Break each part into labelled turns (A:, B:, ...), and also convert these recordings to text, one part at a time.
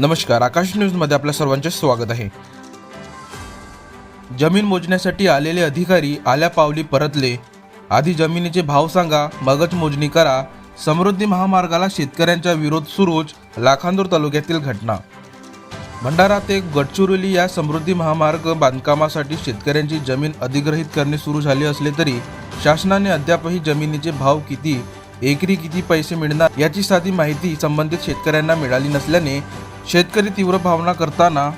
A: नमस्कार आकाश न्यूजमध्ये आपल्या सर्वांचे स्वागत आहे. जमीन मोजण्यासाठी आलेले अधिकारी आल्या पावली परतले. आधी जमिनीचे भाव सांगा मगच मोजणी करा. समृद्धी महामार्गाला शेतकऱ्यांचा विरोध सुरूच लाखांदूर तालुक्यातील घटना. भंडारा ते गडचिरोली या समृद्धी महामार्ग बांधकामासाठी शेतकऱ्यांची जमीन अधिग्रहित करणे सुरू झाले असले तरी शासनाने अद्यापही जमिनीचे भाव किती एकरी किती पैसे मिळणार याची साधी माहिती संबंधित शेतकऱ्यांना मिळाली नसल्याने शेतकरी तीव्र भावना करताना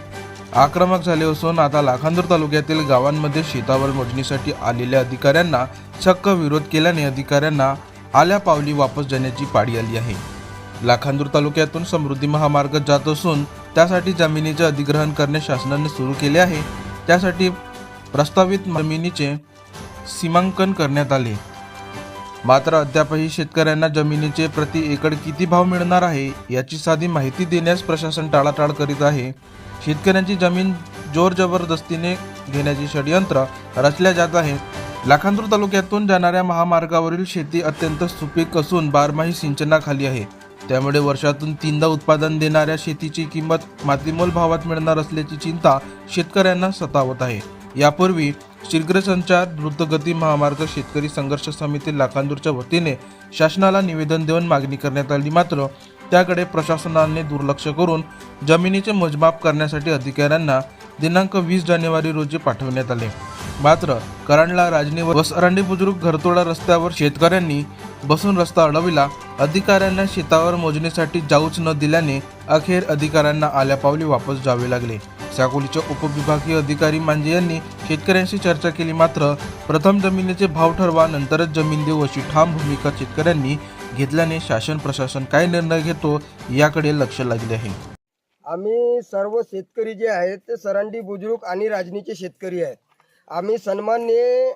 A: आक्रमक झाले असून आता लाखांदूर तालुक्यातील गावांमध्ये शेतावर मोजणीसाठी आलेल्या अधिकाऱ्यांना चक्क विरोध केल्याने अधिकाऱ्यांना आल्या पावली वापस जाण्याची पाळी आली आहे. लाखांदूर तालुक्यातून समृद्धी महामार्ग जात असून त्यासाठी जमिनीचे अधिग्रहण करणे शासनाने सुरू केले आहे. त्यासाठी प्रस्तावित जमिनीचे सीमांकन करण्यात आले. मात्र अद्यापही शेतकऱ्यांना जमिनीचे प्रति एकड किती भाव मिळणार आहे याची साधी माहिती देण्यास प्रशासन टाळाटाळ करीत आहे. शेतकऱ्यांची जमीन जोर जबरदस्तीने घेण्याचे षडयंत्र रचल्या जात आहे. लाखांदूर तालुक्यातून जाणाऱ्या महामार्गावरील शेती अत्यंत सुपीक असून बारमाही सिंचनाखाली आहे. त्यामुळे वर्षातून तीनदा उत्पादन देणाऱ्या शेतीची किंमत मातीमोल भावात मिळणार असल्याची चिंता शेतकऱ्यांना सतावत आहे. यापूर्वी शीघ्रसंचार द्रुतगती महामार्ग शेतकरी संघर्ष समिती लाखांदूरच्या वतीने शासनाला निवेदन देऊन मागणी करण्यात आली. मात्र त्याकडे प्रशासनाने दुर्लक्ष करून जमिनीचे मोजमाप करण्यासाठी अधिकाऱ्यांना दिनांक वीस जानेवारी रोजी पाठवण्यात आले. मात्र कराडला राजनी वसरांडी बुजुर्ग घरतोडा रस्त्यावर शेतकऱ्यांनी बसून रस्ता अडविला. अधिकाऱ्यांना शेतावर मोजणीसाठी जाऊच न दिल्याने अखेर अधिकाऱ्यांना आल्यापावली वापस जावे लागले. साकोलीचे उपविभागीय अधिकारी मांजे यांनी शेतकऱ्यांशी चर्चा केली. मात्र प्रथम जमिनीचे भाव ठरवा नंतरच जमीन देऊ अशी ठाम भूमिका शेतकऱ्यांनी घेतल्याने शासन प्रशासन काय निर्णय घेतो याकडे लक्ष लागले आहे.
B: आम्ही सर्व शेतकरी जे आहेत ते सरांडी बुजुर्ग आणि राजनीचे शेतकरी आहेत. आम्ही सन्मान्य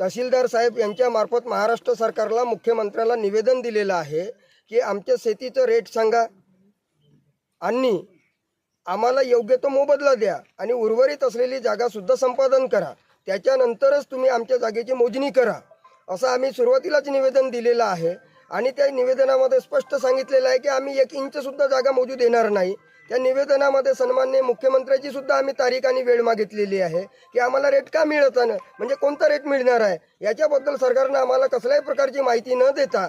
B: तहसीलदार साहेब यांच्या मार्फत महाराष्ट्र सरकारला मुख्यमंत्र्याला निवेदन दिलेलं आहे की आमच्या शेतीचं रेट सांगा. आणि आम्हाला योग्य तो मोबदला द्या आणि उर्वरित असलेली जागासुद्धा संपादन करा. त्याच्यानंतरच तुम्ही आमच्या जागेची मोजणी करा. असं आम्ही सुरुवातीलाच निवेदन दिलेलं आहे आणि त्या निवेदनामध्ये स्पष्ट सांगितलेलं आहे की आम्ही एक इंचसुद्धा जागा मोजू देणार नाही. त्या निवेदनामध्ये सन्मान्य मुख्यमंत्र्याची सुद्धा आम्ही तारीख आणि वेळ मागितलेली आहे की आम्हाला रेट का मिळत म्हणजे कोणता रेट मिळणार आहे? याच्याबद्दल सरकारनं आम्हाला कसल्याही प्रकारची माहिती न देता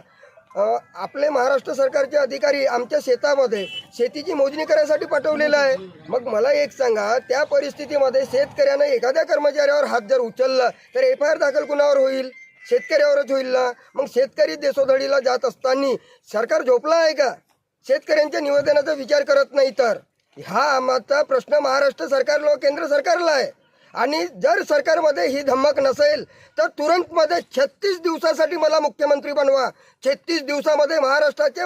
B: आपले महाराष्ट्र सरकारचे अधिकारी आमच्या शेतामध्ये शेतीची मोजणी करायसाठी पाठवलेलं आहे. मग मला एक सांगा त्या परिस्थितीमध्ये शेतकऱ्यानं एखाद्या कर्मचाऱ्यावर हात जर उचलला तर एफ आय आर दाखल कुणावर होईल? शेतकऱ्यावरच होईल ना? मग शेतकरी देशोधडीला जात असताना सरकार झोपला आहे का? शेतकऱ्यांच्या निवेदनाचा विचार करत नाही तर? हा आमचा प्रश्न महाराष्ट्र सरकारला केंद्र सरकारला आहे. आणि जर सरकारमध्ये ही धमक नसेल तर तुरंतमध्ये छत्तीस दिवसासाठी मला मुख्यमंत्री बनवा. छत्तीस दिवसामध्ये महाराष्ट्राचे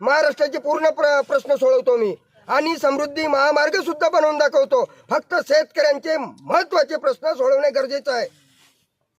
B: महाराष्ट्राचे पूर्ण प्र प्रश्न सोडवतो मी. आणि समृद्धी महामार्ग सुद्धा बनवून दाखवतो. फक्त शेतकऱ्यांचे महत्त्वाचे प्रश्न सोडवणे गरजेचं आहे.